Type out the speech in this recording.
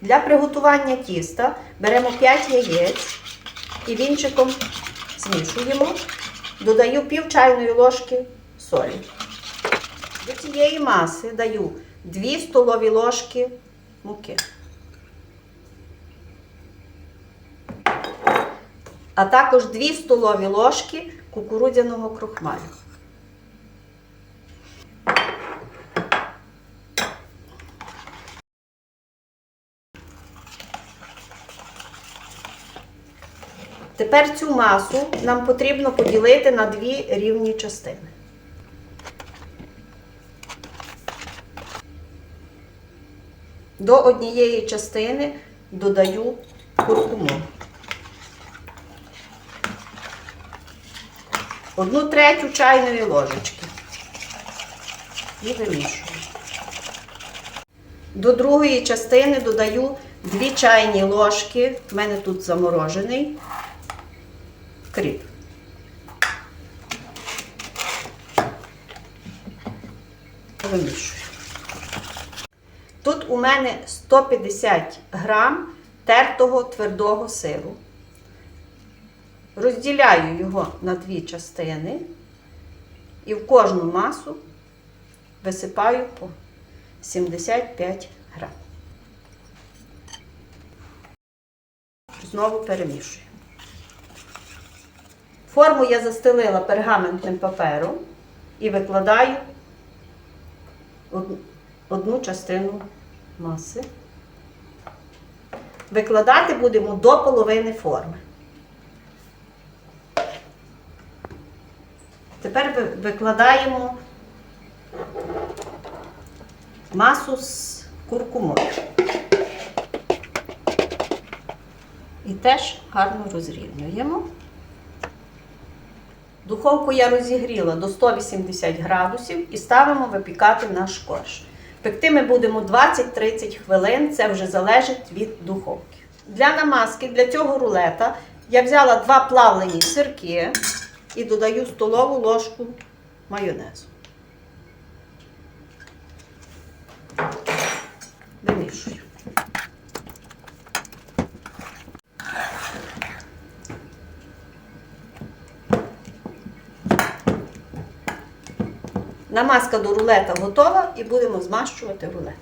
Для приготування тіста беремо 5 яєць і вінчиком змішуємо. Додаю пів чайної ложки солі. До цієї маси даю 2 столові ложки муки. А також 2 столові ложки кукурудзяного крохмалю. Тепер цю масу нам потрібно поділити на дві рівні частини. До однієї частини додаю куркуму. Одну третю чайної ложечки. І вимішую. До другої частини додаю 2 чайні ложки. У мене тут заморожений кріп. Вимішую. Тут у мене 150 грам тертого твердого сиру. Розділяю його на дві частини і в кожну масу висипаю по 75 грам. Знову перемішую. Форму я застелила пергаментним папером і викладаю одну, частину маси. Викладати будемо до половини форми. Тепер викладаємо масу з куркумою. І теж гарно розрівнюємо. Духовку я розігріла до 180 градусів і ставимо випікати наш корж. Пекти ми будемо 20-30 хвилин, це вже залежить від духовки. Для намазки, для цього рулета я взяла два плавлені сирки і додаю столову ложку майонезу. Вимішую. Намазка до рулета готова і будемо змащувати рулет.